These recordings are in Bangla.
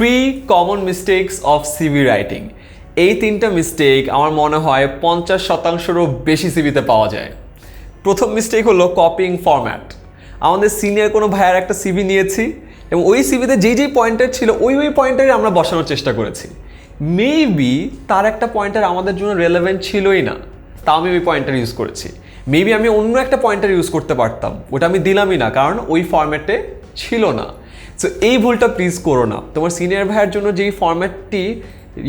Three common mistakes of CV writing এই তিনটা মিস্টেক আমার মনে হয় পঞ্চাশ শতাংশেরও বেশি সিভিতে পাওয়া যায়। প্রথম মিস্টেক হলো কপিং ফরম্যাট আমাদের সিনিয়র কোনো ভাইয়ার একটা সিভি নিয়েছি এবং ওই সিভিতে যেই যেই পয়েন্টার ছিল, ওই ওই পয়েন্টারই আমরা বসানোর চেষ্টা করেছি। মেবি তার একটা পয়েন্টার আমাদের জন্য রেলেভেন্ট ছিলই না তাও আমি ওই পয়েন্টার ইউজ করেছি। মেবি আমি অন্য একটা পয়েন্টার ইউজ করতে পারতাম, ওটা আমি দিলামই না, কারণ ওই ফরম্যাটে ছিল না। সো এই ভুলটা প্লিজ করো না। তোমার সিনিয়র ভাইয়ের জন্য যেই ফর্ম্যাটটি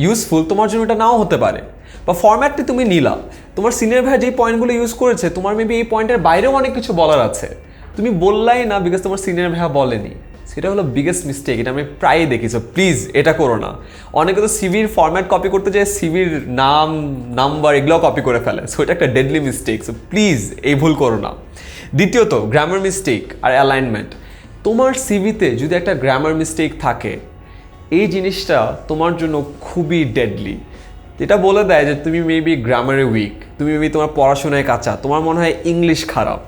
ইউজফুল তোমার জন্য এটা নাও হতে পারে। বা ফর্ম্যাটটি তুমি নিলা। তোমার সিনিয়র ভাই যেই পয়েন্টগুলো ইউজ করেছে, তোমার মেবি এই পয়েন্টের বাইরেও অনেক কিছু বলার আছে। তুমি বললাই না বিকজ তোমার সিনিয়র ভাইয়া বলেনি। সেটা হলো বিগেস্ট মিস্টেক এটা আমি প্রায়ই দেখি। সো প্লিজ এটা করো না। অনেকে তো সিভির ফরম্যাট কপি করতে যায় সিভির নাম নাম্বার এগুলো কপি করে ফেলে। সো এটা একটা ডেডলি মিস্টেক সো প্লিজ এই ভুল করো না। দ্বিতীয়ত গ্রামার মিস্টেক আর অ্যালাইনমেন্ট তোমার সিভিতে যদি একটা গ্রামার মিস্টেক থাকে, এই জিনিসটা তোমার জন্য খুবই ডেডলি এটা বলে দেয় যে তুমি মেবি গ্রামারে উইক তুমি মেবি তোমার পড়াশোনায় কাঁচা, তোমার মনে হয় ইংলিশ খারাপ।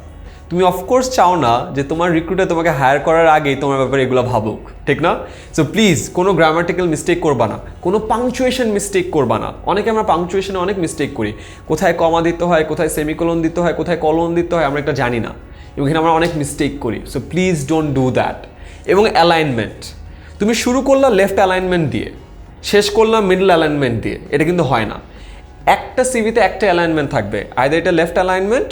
তুমি অফকোর্স চাও না যে তোমার রিক্রুটার তোমাকে হায়ার করার আগেই তোমার ব্যাপারে এগুলো ভাবুক, ঠিক না? সো প্লিজ কোনো গ্রামাটিক্যাল মিস্টেক করবা না, কোনো পাংচুয়েশন মিস্টেক করবা না। অনেকে আমরা পাংচুয়েশনে অনেক মিস্টেক করি। কোথায় কমা দিতে হয়, কোথায় সেমিকোলন দিতে হয়, কোথায় কলন দিতে হয়, আমরা এটা জানি না। এবং এখানে আমরা অনেক মিস্টেক করি। So please don't do that এবং অ্যালাইনমেন্ট তুমি শুরু করলা লেফট অ্যালাইনমেন্ট দিয়ে, শেষ করলাম মিডল অ্যালাইনমেন্ট দিয়ে, এটা কিন্তু হয় না। একটা সিভিতে একটা অ্যালাইনমেন্ট থাকবে। আইদার এটা লেফট অ্যালাইনমেন্ট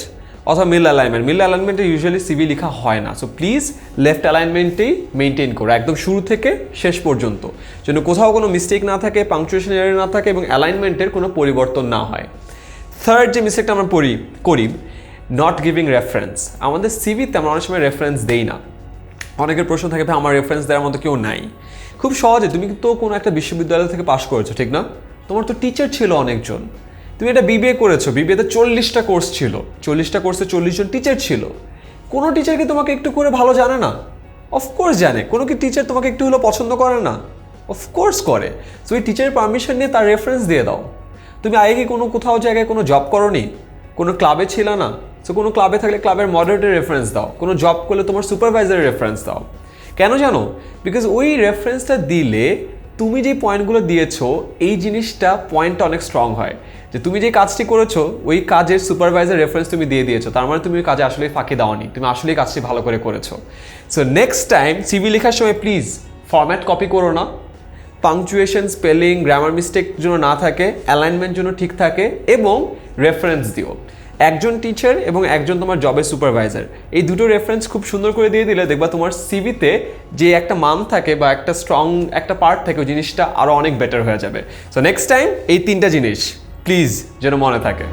অথবা মিল অ্যালাইনমেন্ট মিল অ্যালাইনমেন্টে ইউজুয়ালি সিভি লেখা হয় না। সো প্লিজ লেফট অ্যালাইনমেন্টেই মেনটেন করো, একদম শুরু থেকে শেষ পর্যন্ত। যেন কোথাও কোনো মিস্টেক না থাকে পাংচুয়েশন এর না থাকে এবং অ্যালাইনমেন্টের কোনো পরিবর্তন না হয়। থার্ড যে মিস্টেকটা আমরা পড়ি, করি নট গিভিং রেফারেন্স আমাদের সিভিতে আমরা অনেক সময় রেফারেন্স দেই না। অনেকের প্রশ্ন থাকে আমার রেফারেন্স দেওয়ার মতো কেউ নাই। খুব সহজে, তুমি তো কোনো একটা বিশ্ববিদ্যালয় থেকে পাশ করেছ, ঠিক না? তোমার তো টিচার ছিল অনেকজন। তুমি এটা বিবিএ করেছ বিবিএতে চল্লিশটা কোর্স ছিল। চল্লিশটা কোর্সে চল্লিশ জন টিচার ছিল। কোনো টিচারকে তোমাকে একটু করে ভালো জানে না? অফকোর্স জানে। কোনো কি টিচার তোমাকে একটু হলেও পছন্দ করে না? অফকোর্স করে। সো এই টিচারের পারমিশন নিয়ে তার রেফারেন্স দিয়ে দাও। তুমি আগে কোনো কোথাও জায়গায় কোনো জব করো নি কোনো ক্লাবে ছিল না? সো কোনো ক্লাবে থাকলে ক্লাবের মডারেটের রেফারেন্স দাও। কোনো জব করলে তোমার সুপারভাইজারের রেফারেন্স দাও। কেন জানো? বিকজ ওই রেফারেন্সটা দিলে তুমি যে পয়েন্টগুলো দিয়েছ, এই জিনিসটা পয়েন্টটা অনেক স্ট্রং হয়। যে তুমি যে কাজটি করেছ, ওই কাজের সুপারভাইজার রেফারেন্স তুমি দিয়ে দিয়েছ। তার মানে তুমি ওই কাজে আসলে ফাঁকি দাওনি। তুমি আসলেই কাজটি ভালো করে করেছ। সো নেক্সট টাইম সিভি লেখার সময় প্লিজ ফরম্যাট কপি করো না। পাংচুয়েশন স্পেলিং গ্রামার মিস্টেক যেন না থাকে অ্যালাইনমেন্ট যেন ঠিক থাকে, এবং রেফারেন্স দিও। একজন টিচার এবং একজন তোমার জবের সুপারভাইজার এই দুটো রেফারেন্স খুব সুন্দর করে দিয়ে দিলে দেখবা তোমার সিভিতে যে একটা মান থাকে বা একটা স্ট্রং একটা পার্ট থাকে, ওই জিনিসটা আরও অনেক বেটার হয়ে যাবে। সো নেক্সট টাইম এই তিনটা জিনিস প্লিজ যেন মনে থাকে।